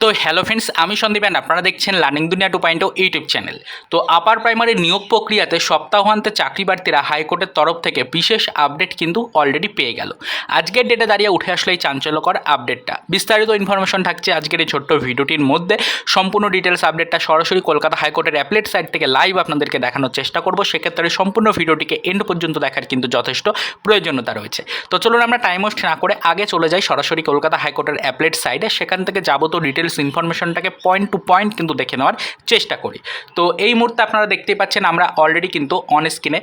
তো hello friends আমি Sandeep and আপনারা দেখছেন লার্নিং দুনিয়া টু পয়েন্ট ইউটিউব চ্যানেল তো আপার প্রাইমারি নিয়োগ প্রক্রিয়াতে সপ্তাহান্তে চাকরি প্রার্থীরা হাইকোর্টের তরফ থেকে বিশেষ আপডেট কিন্তু অলরেডি পেয়ে গেল। আজকের ডেটে দাঁড়িয়ে উঠে আসলে এই চাঞ্চল্যকর আপডেটটা বিস্তারিত ইনফরমেশন থাকছে আজকের এই ছোট্ট ভিডিওটির মধ্যে। সম্পূর্ণ ডিটেলস আপডেটটা সরাসরি কলকাতা হাইকোর্টের অ্যাপলেট সাইট থেকে লাইভ আপনাদেরকে দেখানোর চেষ্টা করব। সেক্ষেত্রে সম্পূর্ণ ভিডিওটিকে এন্ড পর্যন্ত দেখার কিন্তু যথেষ্ট প্রয়োজনীয়তা রয়েছে। তো চলুন আমরা টাইম ওয়েস্ট না করে আগে চলে যাই সরাসরি কলকাতা হাইকোর্টের অ্যাপলেট সাইডে সেখান থেকে যাবতীয় ডিটেলস ইনফরমেশনটাকে পয়েন্ট টু পয়েন্ট কিন্তু দেখে নেওয়ার চেষ্টা করি। তো এই মুহূর্তে আপনারা দেখতেই পাচ্ছেন আমরা অলরেডি কিন্তু অন স্ক্রিনে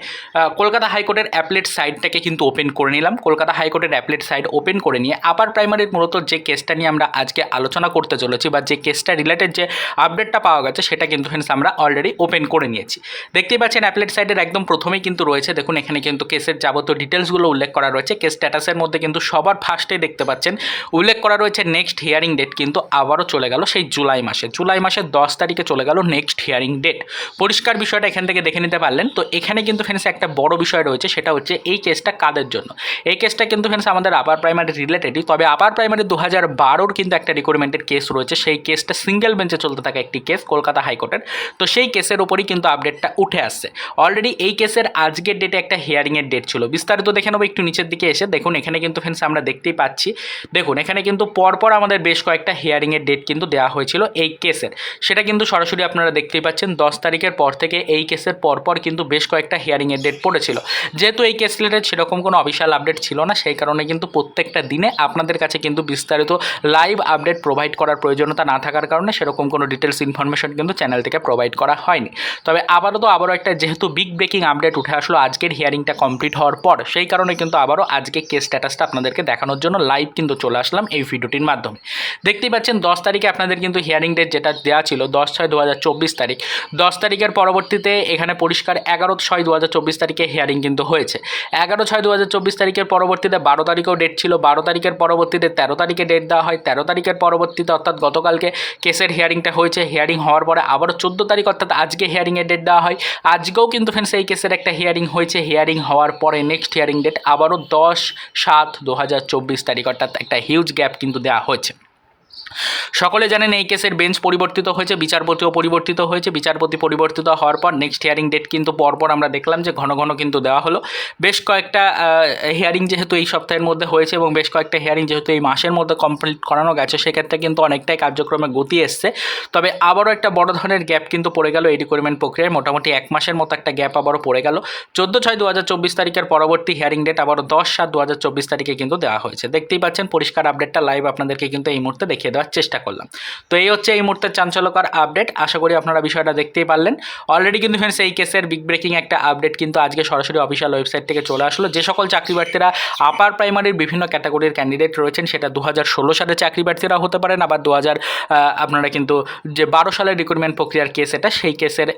কলকাতা হাইকোর্টের অ্যাপলেট সাইটটাকে কিন্তু ওপেন করে নিলাম। কলকাতা হাইকোর্টের অ্যাপলেট সাইট ওপেন করে নিয়ে আপার প্রাইমারির মূলত যে কেসটা নিয়ে আমরা আজকে আলোচনা করতে চলেছি বা যে কেসটা রিলেটেড যে আপডেটটা পাওয়া গেছে, সেটা কিন্তু ফ্রেন্ডস আমরা অলরেডি ওপেন করে নিয়েছি। দেখতেই পাচ্ছেন অ্যাপলেট সাইটের একদম প্রথমেই কিন্তু রয়েছে। দেখুন, এখানে কিন্তু কেসের যাবতীয় ডিটেলসগুলো উল্লেখ করা রয়েছে। কেস স্ট্যাটাসের মধ্যে কিন্তু সবার ফার্স্টে দেখতে পাচ্ছেন। উল্লেখ করা রয়েছে নেক্সট হিয়ারিং ডেট কিন্তু আবারও চলে গেল সেই জুলাই মাসে। জুলাই মাসের দশ তারিখে চলে গেল নেক্সট হিয়ারিং ডেট পরিষ্কার বিষয়টা এখান থেকে দেখে নিতে পারলেন। তো এখানে কিন্তু ফ্রেন্ডস একটা বড় বিষয় রয়েছে, সেটা হচ্ছে এই কেসটা কাদের জন্য? এই কেসটা কিন্তু ফ্রেন্ডস আমাদের আপার প্রাইমারি রিলেটেডই তবে আপার প্রাইমারি দু হাজার বারোর কিন্তু একটা রিকোয়ারমেন্টের কেস রয়েছে। সেই কেসটা সিঙ্গেল বেঞ্চে চলতে থাকা একটি কেস কলকাতা হাইকোর্টের। তো সেই কেসের ওপরই কিন্তু আপডেটটা উঠে আসছে। অলরেডি এই কেসের আজকের ডেটে একটা হিয়ারিংয়ের ডেট ছিল। বিস্তারিত দেখে নেব একটু নিচের দিকে এসে। দেখুন, এখানে কিন্তু ফ্রেন্ডস আমরা দেখতেই পাচ্ছি। দেখুন, এখানে কিন্তু পরপর আমাদের বেশ কয়েকটা হিয়ারিংয়ের ডেট কিন্তু দেওয়া হয়েছিল এই কেসের। সেটা কিন্তু সরাসরি আপনারা দেখতেই পাচ্ছেন, দশ তারিখের পর থেকে এই কেসের পরপর কিন্তু বেশ কয়েকটা হিয়ারিংয়ের ডেট পড়েছিল। যেহেতু এই কেস রিলেটেড সেরকম কোনো অফিসিয়াল আপডেট ছিল না, সেই কারণে কিন্তু প্রত্যেকটা দিনে আপনাদের কাছে কিন্তু বিস্তারিত লাইভ আপডেট প্রোভাইড করার প্রয়োজনীয়তা না থাকার কারণে সেরকম কোনো ডিটেলস ইনফরমেশন কিন্তু চ্যানেল থেকে প্রোভাইড করা হয়নি। তবে আবারও তো আবারও একটা যেহেতু বিগ ব্রেকিং আপডেট উঠে আসলো, আজকের হিয়ারিংটা কমপ্লিট হওয়ার পর, সেই কারণে কিন্তু আবারও আজকে কেস স্ট্যাটাসটা আপনাদেরকে দেখানোর জন্য লাইভ কিন্তু চলে আসলাম এই ভিডিওটির মাধ্যমে। দেখতেই পাচ্ছেন, দশ তারিখে আপনাদের কিন্তু হিয়ারিং ডেট যেটা দেওয়া ছিল দশ ছয় দু তারিখ। দশ তারিখের পরবর্তীতে এখানে পরিষ্কার এগারো ছয় দু তারিখে হিয়ারিং কিন্তু হয়েছে। এগারো ছয় দু তারিখের পরবর্তীতে বারো তারিখেও ডেট ছিল, বারো তারিখের পরবর্তীতে তেরো তারিখে ডেট দেওয়া হয়, তেরো তারিখের পরবর্তীতে অর্থাৎ গতকালকে কেসের হিয়ারিংটা হয়েছে হিয়ারিং হওয়ার পরে আবারও চোদ্দ তারিখ অর্থাৎ আজকে হিয়ারিংয়ের ডেট দেওয়া হয়। আজকেও কিন্তু ফ্রেন্ডস এই কেসের একটা হিয়ারিং হয়েছে হিয়ারিং হওয়ার পরে নেক্সট হিয়ারিং ডেট আবারও দশ সাত দু তারিখ অর্থাৎ একটা হিউজ গ্যাপ কিন্তু দেওয়া হয়েছে। সকলে জানেন এই কেসের বেঞ্চ পরিবর্তিত হয়েছে, বিচারপতিও পরিবর্তিত হয়েছে, বিচারপতি পরিবর্তিত হওয়ার পর নেক্সট হিয়ারিং ডেট কিন্তু পরপর আমরা দেখলাম যে ঘন ঘন কিন্তু দেওয়া হলো। বেশ কয়েকটা হিয়ারিং যেহেতু এই সপ্তাহের মধ্যে হয়েছে এবং বেশ কয়েকটা হিয়ারিং যেহেতু এই মাসের মধ্যে কমপ্লিট করানো গেছে, সেক্ষেত্রে কিন্তু অনেকটাই কার্যক্রমে গতি এসছে। তবে আবারও একটা বড় ধরনের গ্যাপ কিন্তু পড়ে গেল এই রিকোয়ারমেন্ট প্রক্রিয়ায়, মোটামুটি এক মাসের মতো একটা গ্যাপ আবারও পড়ে গেল। চোদ্দ ছয় দু তারিখের পরবর্তী হিয়ারিং ডেট আবারও দশ সাত দু তারিখে কিন্তু দেওয়া হয়েছে। দেখতেই পাচ্ছেন, পরিষ্কার আপডেটটা লাইভ আপনাদেরকে কিন্তু এই মুহূর্তে দেখিয়ে দেওয়ার চেষ্টা করলাম। তো এই হচ্ছে এই মুহূর্তের চাঞ্চল্যকর আপডেট আশা করি আপনারা বিষয়টা দেখতেই পারলেন। অলরেডি কিন্তু ফ্রেন্ডস এই কেসের বিগ ব্রেকিং একটা আপডেট কিন্তু আজকে সরাসরি অফিসিয়াল ওয়েবসাইট থেকে চলে আসলো। যে সকল চাকরি প্রার্থীরা আপার প্রাইমারির বিভিন্ন ক্যাটাগরির ক্যান্ডিডেট রয়েছেন, সেটা দু হাজার ষোলো সালে চাকরি প্রার্থীরা হতে পারেন, আবার দু হাজার আপনারা কিন্তু যে বারো সালের রিক্রুটমেন্ট প্রক্রিয়ার কেস এটা, সেই কেসের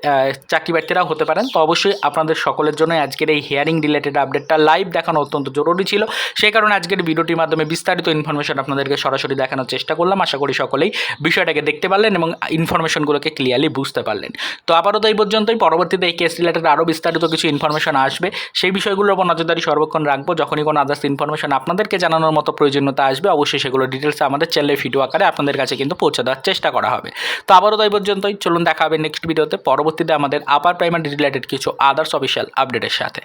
চাকরি প্রার্থীরাও হতে পারেন। তো অবশ্যই আপনাদের সকলের জন্য আজকের এই হিয়ারিং রিলেটেড আপডেটটা লাইভ দেখানো অত্যন্ত জরুরি ছিল। সেই কারণে আজকের ভিডিওটির মাধ্যমে বিস্তারিত ইনফরমেশন আপনাদেরকে সরাসরি দেখানোর চেষ্টা করলাম। আশা করি সকলেই বিষয়টাকে দেখতে পারলেন এবং ইনফরমেশনগুলোকে ক্লিয়ারলি বুঝতে পারলেন। তো আপাতত এই পর্যন্তই। পরবর্তীতে এই কেস রিলেটেড আরও বিস্তারিত কিছু ইনফরমেশন আসবে। সেই বিষয়গুলোর উপর নজরদারি সর্বক্ষণ রাখব। যখনই কোনো আদার্স ইনফরমেশন আপনাদেরকে জানানোর মতো প্রয়োজনীয়তা আসবে, অবশ্যই সেগুলো ডিটেলস আমাদের চ্যানেলে ভিডিও আকারে আপনাদের কাছে কিন্তু পৌঁছে দেওয়ার চেষ্টা করা হবে। তো আবারও এই পর্যন্তই। চলুন দেখা হবে নেক্সট ভিডিওতে পরবর্তীতে আমাদের আপার প্রাইমারি রিলেটেড কিছু আদার্স অফিসিয়াল আপডেটের সাথে।